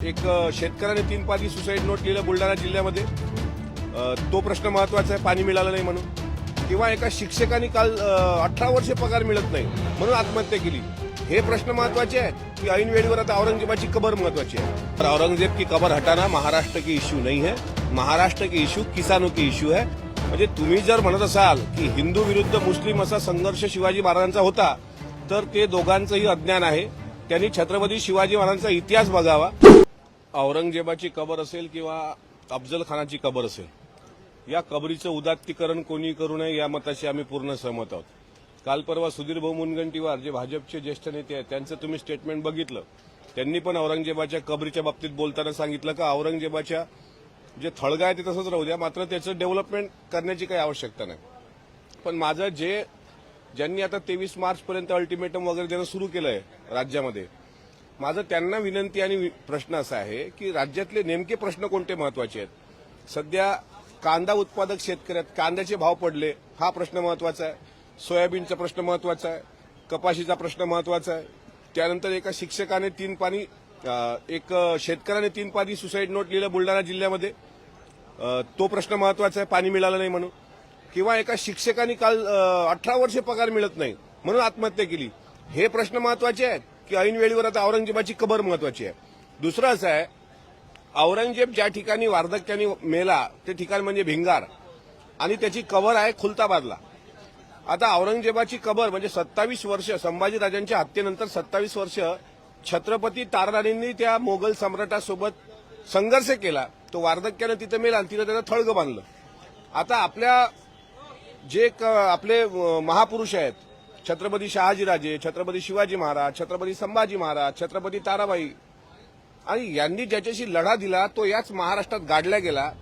एक शेतकऱ्याने तीन पाणी सुसाईड नोट लिहिलं बुलढाणा जिल्ह्यामध्ये. तो प्रश्न महत्त्वाचा आहे पाणी मिळालं नाही म्हणून. किंवा एका शिक्षकाने काल अठरा वर्षे पगार मिळत नाही म्हणून आत्महत्या केली. हे प्रश्न महत्त्वाचे आहेत की ऐन वेळेवर आता औरंगजेबाची कबर महत्वाची आहे. तर औरंगजेब की कबर हटाना महाराष्ट्र की इश्यू नाही है महाराष्ट्र की इश्यू किसानों की इश्यू है म्हणजे तुम्ही जर म्हणत असाल की हिंदू विरुद्ध मुस्लिम असा संघर्ष शिवाजी महाराजांचा होता तर ते दोघांचंही अज्ञान आहे. त्यांनी छत्रपती शिवाजी महाराजांचा इतिहास बघावा. औरंगजेबाची कबर असेल किंवा अफजल खानाची कबर असेल या कबरीचं उदात्तीकरण कोणी करू नये या मताशी आम्ही पूर्ण सहमत आहोत. काल परवा सुधीर भाऊ मुनगंटीवार जे भाजपचे ज्येष्ठ नेते आहेत त्यांचं तुम्ही स्टेटमेंट बघितलं. त्यांनी पण औरंगजेबाच्या कबरीच्या बाबतीत बोलताना सांगितलं का औरंगजेबाच्या जे थळगा आहे ते तसंच राहू द्या मात्र त्याचं डेव्हलपमेंट करण्याची काही आवश्यकता नाही. पण माझं जे ज्यांनी आता तेवीस मार्चपर्यंत अल्टिमेटम वगैरे देणं सुरू केलं आहे राज्यामध्ये माझं त्यांना विनंती आणि वि- प्रश्न असा आहे की राज्यातले नेमके प्रश्न कोणते महत्त्वाचे आहेत? सध्या कांदा उत्पादक शेतकऱ्यात कांद्याचे भाव पडले हा प्रश्न महत्त्वाचा आहे. सोयाबीनचा प्रश्न महत्त्वाचा आहे. कपाशीचा प्रश्न महत्त्वाचा आहे. त्यानंतर एका शिक्षकाने तीन पाणी एक शेतकऱ्याने तीन पाणी सुसाईड नोट लिहिलं बुलढाणा जिल्ह्यामध्ये. तो प्रश्न महत्त्वाचा आहे पाणी मिळालं नाही म्हणून. किंवा एका शिक्षकाने काल अठरा वर्षे पगार मिळत नाही म्हणून आत्महत्या केली. हे प्रश्न महत्त्वाचे आहेत. की ऐनवेळीवर आता औरंगजेबाची कबर महत्वाची आहे. दुसरं असं आहे औरंगजेब ज्या ठिकाणी वार्धक्याने मेला ते ठिकाण म्हणजे भिंगार. आणि त्याची कबर आहे खुलताबादला. आता औरंगजेबाची कबर म्हणजे सत्तावीस वर्ष संभाजीराजांच्या हत्येनंतर सत्तावीस वर्ष छत्रपती ताराराणींनी त्या मोगल सम्राटासोबत संघर्ष केला. तो वार्धक्यानं तिथं मेला आणि तिथं त्यानं थळगं बांधलं. आता आपल्या जे क- आपले महापुरुष आहेत छत्रपती शहाजीराजे छत्रपती शिवाजी महाराज छत्रपती संभाजी महाराज छत्रपती ताराबाई. आणि यांनी ज्याच्याशी लढा दिला तो याच महाराष्ट्रात गाडला गेला.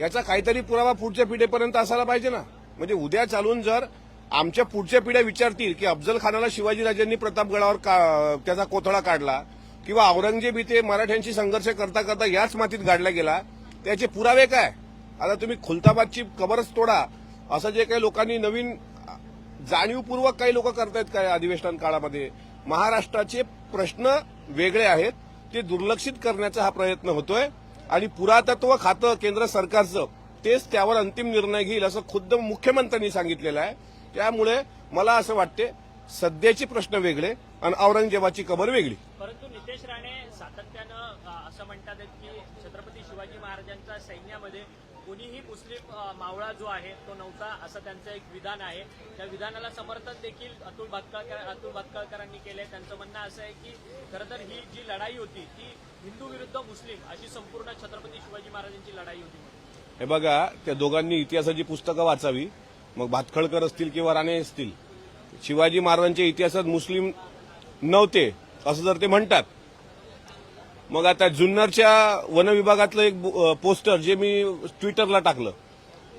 याचा काहीतरी पुरावा पुढच्या पिढीपर्यंत असायला पाहिजे ना. म्हणजे उद्या चालून जर आमच्या पुढच्या पिढ्या विचारतील की अफजल खानाला शिवाजीराजांनी प्रतापगडावर का- त्याचा कोथळा काढला किंवा औरंगजेब इथे मराठ्यांशी संघर्ष करता करता याच मातीत गाडला गेला त्याचे पुरावे काय? आता तुम्ही खुलताबादची कबरच तोडा. असं जे काही लोकांनी नवीन जाणीवपूर्वक काही लोक करतायत काय अधिवेशन काळामध्ये? महाराष्ट्राचे प्रश्न वेगळे आहेत. ते दुर्लक्षित करण्याचा हा प्रयत्न होतोय. आणि पुरातत्व खातं केंद्र सरकारचं तेच त्यावर अंतिम निर्णय घेईल असं खुद्द मुख्यमंत्र्यांनी सांगितलेलं आहे. त्यामुळे मला असं वाटते सध्याचे प्रश्न वेगळे आणि औरंगजेबाची कबर वेगळी. परंतु नितेश राणे सातत्यानं असं म्हणतात की छत्रपती शिवाजी महाराजांच्या सैन्यामध्ये कोणीही मुस्लिम मावळा जो आहे तो नव्हता असं त्यांचं एक विधान आहे. त्या विधानाला समर्थन देखील अतुल भातकाळकर अतुल भातकाळकरांनी केलंय. त्यांचं म्हणणं असं आहे की खरं तर ही जी लढाई होती ती हिंदू विरुद्ध मुस्लिम अशी संपूर्ण छत्रपती शिवाजी महाराजांची लढाई होती. हे बघा त्या दोघांनी इतिहासाची पुस्तकं वाचावी. मग भातखळकर असतील किंवा राणे असतील शिवाजी महाराजांच्या इतिहासात मुस्लिम नव्हते असं जर ते म्हणतात मग आता जुन्नरच्या वन विभागातलं एक बो- पोस्टर जे मी ट्विटरला टाकलं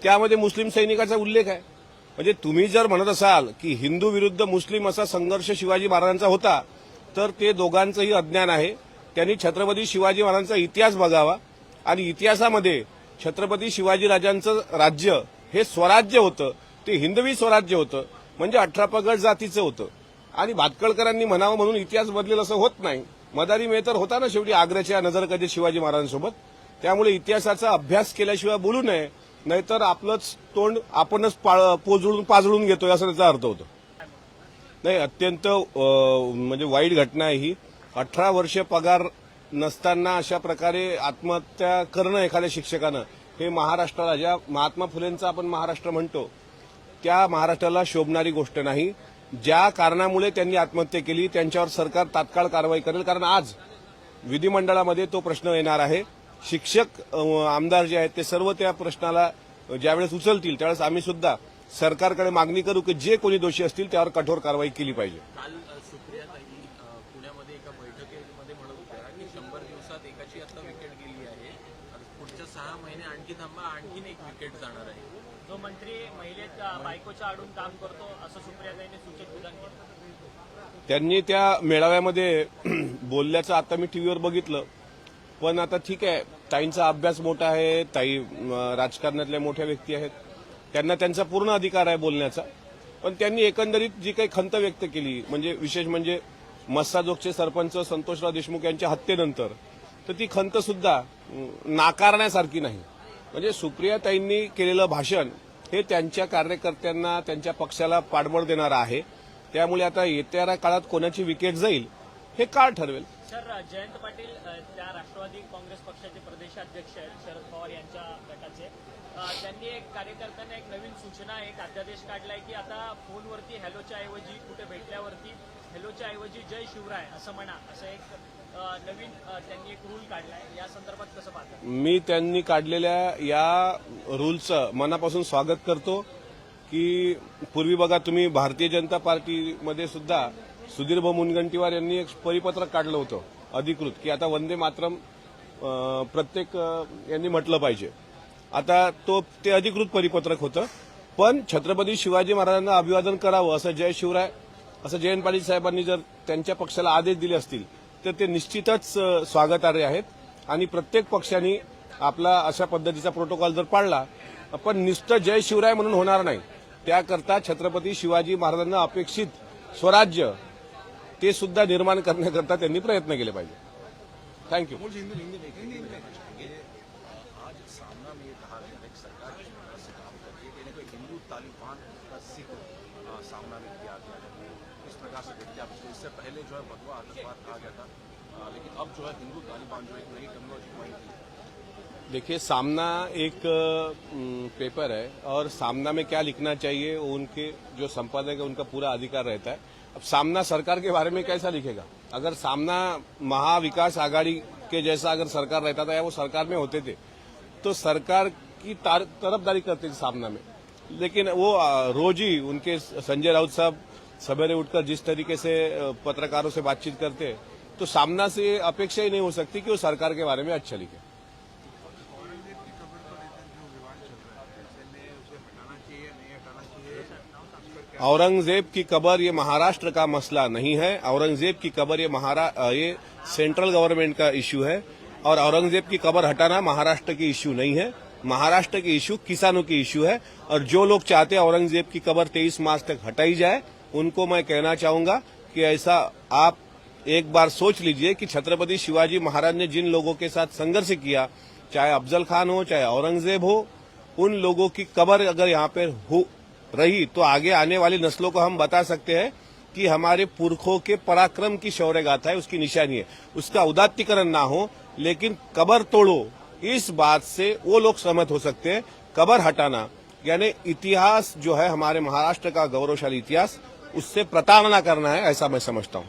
त्यामध्ये मुस्लिम सैनिकाचा उल्लेख आहे. म्हणजे तुम्ही जर म्हणत असाल की हिंदू विरुद्ध मुस्लिम असा संघर्ष शिवाजी महाराजांचा होता तर ते दोघांचंही अज्ञान आहे. त्यांनी छत्रपती शिवाजी महाराजांचा इतिहास बघावा आणि इतिहासामध्ये छत्रपती शिवाजीराजांचं राज्य हे स्वराज्य होतं. ते हिंदवी स्वराज्य होतं. म्हणजे अठरा पगड जातीचं होतं. आणि भातकळकरांनी म्हणावं म्हणून इतिहास बदलेल असं होत नाही. मदारी मेहतर होता ना शेवटी आग्र्याच्या नजरकधी शिवाजी महाराजांसोबत. त्यामुळे इतिहासाचा अभ्यास केल्याशिवाय बोलू नये नाहीतर आपलंच तोंड आपणच पाळ- पोजळून पाजळून घेतोय असं त्याचा अर्थ होतो. नाही अत्यंत म्हणजे वाईट घटना आहे ही. अठरा वर्ष पगार नसताना अशा प्रकारे आत्महत्या करणं एखाद्या शिक्षकानं हे महाराष्ट्राला ज्या महात्मा फुलेंचा आपण महाराष्ट्र म्हणतो त्या महाराष्ट्राला शोभणारी गोष्ट नाही. ज्या कारणामुळे त्यांनी आत्महत्या केली त्यांच्यावर सरकार तात्काळ कारवाई करेल. कारण आज विधिमंडळामध्ये तो प्रश्न येणार आहे. शिक्षक आमदार जे आहेत ते सर्व त्या प्रश्नाला ज्यावेळेस उचलतील त्यावेळेस आम्ही सुद्धा सरकारकडे मागणी करू की जे कोणी दोषी असतील त्यावर कठोर कारवाई केली पाहिजे. पुण्यामध्ये एका बैठकीमध्ये म्हणत होत्या की शंभर दिवसात एकाची आता विकेट गेली आहे. पुढच्या सहा महिने आणखी थांबा आणखीन एक विकेट जाणार आहे. जो मंत्री महिलेच्या बायकोच्या आडून काम करतो असं सुप्रियाताईंनी सूचित विधान केलं त्यांनी त्या मेळाव्यामध्ये बोलल्याचं आता मी टीव्हीवर बघितलं. पण आता ठीक आहे ताईंचा अभ्यास मोठा आहे ताई राजकारणातल्या मोठ्या व्यक्ती आहेत. त्यांना त्यांचा पूर्ण अधिकार आहे बोलण्याचा. पण त्यांनी एकंदरीत जी काही खंत व्यक्त केली म्हणजे विशेष म्हणजे मस्साजोगचे सरपंच संतोषराव देशमुख यांच्या हत्येनंतर तर ती खंत सुद्धा नाकारण्यासारखी नाही. म्हणजे सुप्रियाताईंनी केलेलं भाषण हे त्यांच्या कार्यकर्त्यांना त्यांच्या पक्षाला पाठबळ देणारं आहे. त्यामुळे आता येत्या काळात कोणाची विकेट जाईल हे काळ ठरवेल. सर जयंत पाटील त्या राष्ट्रवादी काँग्रेस पक्षाचे प्रदेशाध्यक्ष आहेत शरद पवार यांच्या गटाचे. त्यांनी एक कार्यकर्त्यांना एक नवीन सूचना एक अध्यादेश काढलाय की आता फोनवरती हॅलोच्या ऐवजी कुठे भेटल्यावरती हॅलोच्या ऐवजी जय शिवराय असं म्हणा असं एक नवीन त्यांनी एक रूल काढलाय. या संदर्भात कसं पाहतात मी त्यांनी काढलेल्या या रूलचं मनापासून स्वागत करतो की पूर्वी बघा तुम्ही भारतीय जनता पार्टीमध्ये सुद्धा सुधीर भाऊ मुनगंटीवार यांनी एक परिपत्रक काढलं होतं अधिकृत की आता वंदे मातरम प्रत्येक यांनी म्हटलं पाहिजे. आता तो ते अधिकृत परिपत्रक होतं पण छत्रपती शिवाजी महाराजांना अभिवादन करावं असं जय शिवराय असं जयंत पाटील साहेबांनी जर त्यांच्या पक्षाला आदेश दिले असतील तर ते निश्चितच स्वागतार्ह आहेत. आणि प्रत्येक पक्षाने आपला अशा पद्धतीचा प्रोटोकॉल जर पाळला पण निष्ठ जय शिवराय म्हणून होणार नाही. त्याकरता छत्रपती शिवाजी महाराजांना अपेक्षित स्वराज्य ते सुद्धा निर्माण करण्याकरता त्यांनी प्रयत्न केले पाहिजे. थँक्यू सामना में गया है। सामना में किया गया इस प्रकार से देखते हैं। आप इसको इससे पहले जो है भगवा आतंकवाद कहा गया था। लेकिन अब जो है हिंदू तालिबान जो एक नई पॉइंट की देखिए, सामना एक पेपर है और सामना में क्या लिखना चाहिए, उनके जो संपादक है, उनका पूरा अधिकार रहता है। अब सामना सरकार के बारे में कैसा लिखेगा? अगर सामना महाविकास आघाड़ी के जैसा अगर सरकार रहता था या वो सरकार में होते थे तो सरकार की तरफदारी करते थे सामना में। लेकिन वो रोज ही उनके संजय राउत साहब सवेरे उठकर जिस तरीके से पत्रकारों से बातचीत करते तो सामना से अपेक्षा ही नहीं हो सकती कि वो सरकार के बारे में अच्छा लिखे। है औरंगज़ेब की कबर ये महाराष्ट्र का मसला नहीं है। औरंगज़ेब की कबर ये महारा ये सेंट्रल गवर्नमेंट का इश्यू है। और औरंगज़ेब की कबर हटाना महाराष्ट्र की इश्यू नहीं है। महाराष्ट्र की इश्यू किसानों की इश्यू है। और जो लोग चाहते हैं औरंगज़ेब की कबर 23 मार्च तक हटाई जाए उनको मैं कहना चाहूँगा कि ऐसा आप एक बार सोच लीजिए कि छत्रपति शिवाजी महाराज ने जिन लोगों के साथ संघर्ष किया, चाहे अफजल खान हो, चाहे औरंगज़ेब हो, उन लोगों की कबर अगर यहाँ पर हो रही तो आगे आने वाली नस्लों को हम बता सकते हैं कि हमारे पुरखों के पराक्रम की शौर्य गाथा है, उसकी निशानी है। उसका उदात्तीकरण ना हो, लेकिन कबर तोड़ो, इस बात से वो लोग सहमत हो सकते हैं, कबर हटाना। यानी इतिहास जो है हमारे महाराष्ट्र का गौरवशाली इतिहास उससे प्रताड़ना करना है ऐसा मैं समझता हूँ।